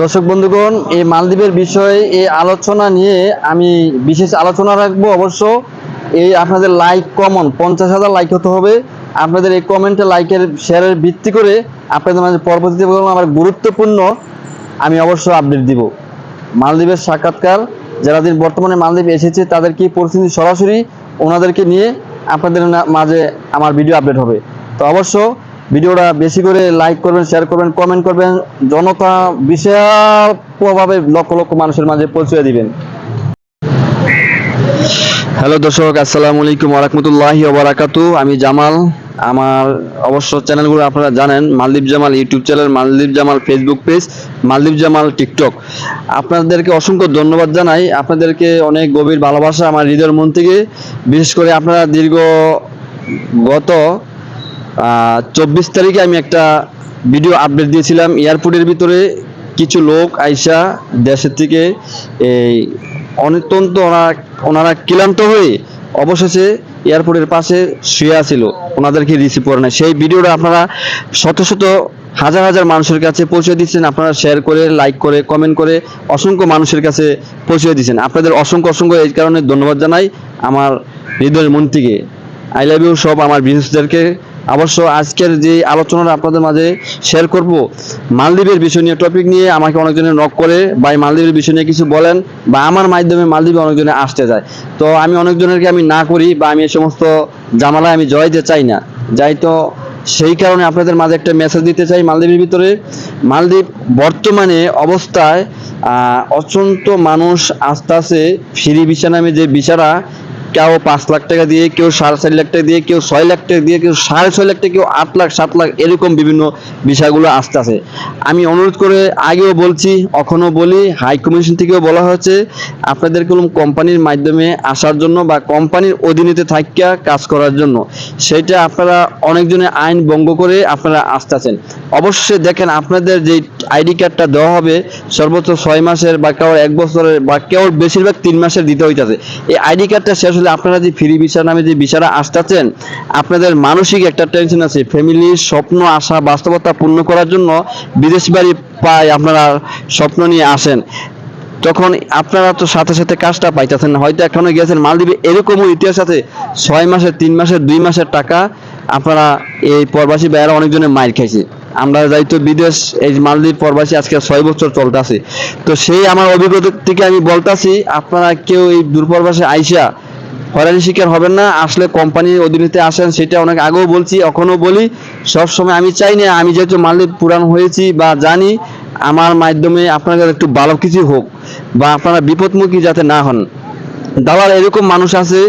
দর্শক বন্ধুগণ, এই মালদ্বীপের বিষয়ে এই আলোচনা নিয়ে আমি বিশেষ আলোচনা রাখব অবশ্য। এই আপনাদের লাইক কমন পঞ্চাশ হাজার লাইক হতে হবে। আপনাদের এই কমেন্টে লাইকের শেয়ারের ভিত্তি করে আপনাদের মাঝে পরবর্তীতে আমার গুরুত্বপূর্ণ। আমি অবশ্য আপডেট দিব। মালদ্বীপের সাক্ষাৎকার যারা দিন বর্তমানে মালদ্বীপ এসেছে, তাদের কি পরিস্থিতি সরাসরি, ওনাদেরকে নিয়ে আপনাদের মাঝে আমার ভিডিও আপডেট হবে। তো অবশ্য ভিডিওটা বেশি করে লাইক করবেন শেয়ার করবেন কমেন্ট করবেন। জনতা বিশাল প্রভাবে লক্ষ লক্ষ মানুষের মাঝে পৌঁছে দিবেন। হ্যালো দর্শক, আসসালামু আলাইকুম ওরহমতুল্লাহি ওবারাকাতু আমি জামাল। আমার অবশ্য চ্যানেলগুলো আপনারা জানেন, Maldwip Jamal YouTube channel Maldwip Jamal Facebook page Maldwip Jamal TikTok আপনাদেরকে অসংখ্য ধন্যবাদ জানাই। আপনাদেরকে অনেক গভীর ভালোবাসা আমার হৃদয়ের মন থেকে। বিশেষ করে আপনারা দীর্ঘ গত চব্বিশ তারিখে আমি একটা ভিডিও আপডেট দিয়েছিলাম। এয়ারপোর্টের ভিতরে কিছু লোক আইসা দেশের থেকে এই অত্যন্ত ওনারা ওনারা ক্লান্ত হয়ে অবশেষে এয়ারপোর্টের পাশে শুয়ে আছিল। ওনাদেরকে রিসিভ করে নেয় সেই ভিডিওটা আপনারা শত শত হাজার হাজার মানুষের কাছে পৌঁছে দিচ্ছেন। আপনারা শেয়ার করে লাইক করে কমেন্ট করে অসংখ্য মানুষের কাছে পৌঁছে দিচ্ছেন। আপনাদের অসংখ্য অসংখ্য এই কারণে ধন্যবাদ জানাই আমার হৃদয়ের মন থেকে আই লাভ ইউ সব আমার বিজনেসদেরকে অবশ্য আজকের যে আলোচনাটা আপনাদের মাঝে শেয়ার করব, মালদ্বীপের বিষয় নিয়ে টপিক নিয়ে আমাকে অনেকজনে নক করে বা মালদ্বীপের বিষয় নিয়ে কিছু বলেন বা আমার মাধ্যমে মালদ্বীপে অনেকজনে আসতে যায়। তো আমি অনেকজনেরকে আমি না করি বা আমি এই সমস্ত জামালায় আমি জয় দিতে চাই না। যাই তো, সেই কারণে আপনাদের মাঝে একটা মেসেজ দিতে চাই মালদ্বীপের ভিতরে। মালদ্বীপ বর্তমানে অবস্থায় অত্যন্ত মানুষ আস্তে আস্তে ফ্রি ভিসা নামে যে ভিসারা কেউ পাঁচ লাখ টাকা দিয়ে, কেউ সাড়ে চার লাখ টাকা দিয়ে, কেউ ছয় লাখ টাকা দিয়ে, কেউ সাড়ে ছয় লাখ টাকা, কেউ আট লাখ, সাত লাখ, এরকম বিভিন্ন বিষয়গুলো আসতে আছে আমি অনুরোধ করে আগেও বলছি, এখনও বলি হাই কমিশন থেকেও বলা হয়েছে, আপনাদের কোনো কোম্পানির মাধ্যমে আসার জন্য বা কোম্পানির অধীনেতে থাকিয়া কাজ করার জন্য, সেটা আপনারা অনেকজনে আইন ভঙ্গ করে আপনারা আসতেছেন অবশ্যই দেখেন, আপনাদের যে আইডি কার্ডটা দেওয়া হবে, সর্বোচ্চ ছয় মাসের বা কেউ এক বছরের বা কেউ বেশিরভাগ তিন মাসের দিতে হইতেছে। এই আইডি কার্ডটা শেষ হলে আপনারা যে ফ্রি ভিসা নামে যে ভিসারা আসতেছেন, আপনাদের মানসিক একটা টেনশন আছে। ফ্যামিলির স্বপ্ন, আশা, বাস্তবতা পূর্ণ করার জন্য বিদেশ বাড়ি পায় আপনারা স্বপ্ন নিয়ে আসেন। তখন আপনারা তো সাথে সাথে কাজটা পাইতেছেন হয়তো এখনও গেছেন মালদ্বীপে। এরকমও ইতিহাস আছে। ছয় মাসের তিন মাসের দুই মাসের টাকা আপনারা এই প্রবাসী ভাইয়েরা অনেকজনে মাইর খাইছে। আমরা যাইতো বিদেশ, এই মালদ্বীপ প্রবাসী আজকে ছয় বছর চলতেছে তো সেই আমার অভিজ্ঞতা থেকে আমি বলতাছি, আপনারা কেউ এই দূরপ্রবাসে আইসা হয়রানি শিকার হবেন না, আসলে কোম্পানির অধীনেতে আসেন, সেটা অনেক আগেও বলছি, এখনও বলি সব সময় আমি চাই না, আমি যেহেতু মালদ্বীপ পুরান হয়েছি বা জানি, আমার মাধ্যমে আপনাদের একটু ভালো কিছু হোক, বা আপনারা বিপদমুখী যাতে না হন। দালাল এরকম মানুষ আছে,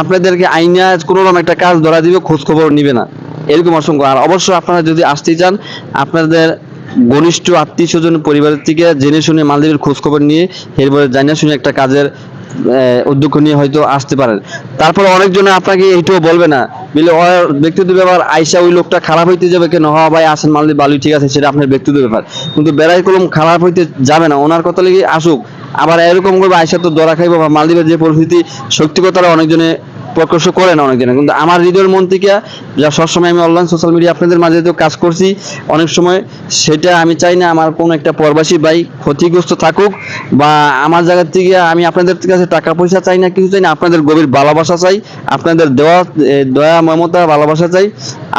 আপনাদেরকে আইনা কোনো রকম একটা কাজ ধরা দিবে, খোঁজখবর নিবে না। এরকম অসংখ্য। আর অবশ্য আপনারা যদি আসতে চান, আপনাদের ঘনিষ্ঠ আত্মীয় স্বজন পরিবারের থেকে জেনে শুনে মালদ্বীপের খোঁজখবর নিয়ে, এরপরে জানিয়ে শুনে একটা কাজের উদ্যোগ নিয়ে হয়তো আসতে পারেন। তারপর অনেকজনে আপনাকে এইটাও বলবে না, বলে ব্যক্তিগত ব্যাপার, আইসা ওই লোকটা খারাপ হইতে যাবে কেন? হ ভাই, আসেন মালদি বালু ঠিক আছে, সেটা আপনার ব্যক্তিগত ব্যাপার। কিন্তু বেড়াই কলম খারাপ হইতে যাবে না, ওনার কথা লেগে আসুক। আবার এরকম করবে, আইসা তো দরা খাইবো বা মালদ্বীপের যে পরিস্থিতি সত্যি কথাটা অনেকজনে প্রকাশ করে না অনেকজনে কিন্তু আমার হৃদয়ের মন থেকে যা সবসময় আমি অনলাইন সোশ্যাল মিডিয়া আপনাদের মাঝে তো কাজ করছি, অনেক সময় সেটা আমি চাই না আমার কোনো একটা প্রবাসী ভাই ক্ষতিগ্রস্ত থাকুক বা আমার জায়গা থেকে আমি আপনাদের কাছে টাকা পয়সা চাই না, কিছু চাই না, আপনাদের গভীর ভালোবাসা চাই, আপনাদের দেওয়া দয়া, মমতা, ভালোবাসা চাই,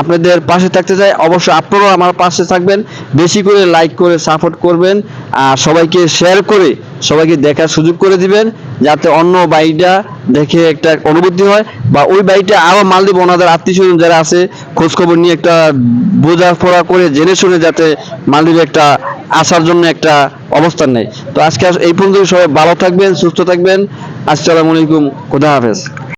আপনাদের পাশে থাকতে চাই, অবশ্যই আপনারাও আমার পাশে থাকবেন, বেশি করে লাইক করে সাপোর্ট করবেন, আর সবাইকে শেয়ার করে সবাইকে দেখার সুযোগ করে দিবেন যাতে অন্য বাড়িটা দেখে একটা অনুভূতি হয় বা ওই বাড়িটা আরও মালদ্বীপ ওনাদের আত্মীয় স্বজন যারা আছে খোঁজখবর নিয়ে একটা বোঝাপড়া করে জেনে শুনে যাতে মালদ্বীপে একটা আসার জন্য একটা অবস্থান নেই তো আজকে এই পর্যন্ত সবাই ভালো থাকবেন, সুস্থ থাকবেন। আসসালামু আলাইকুম, খুদা হাফেজ।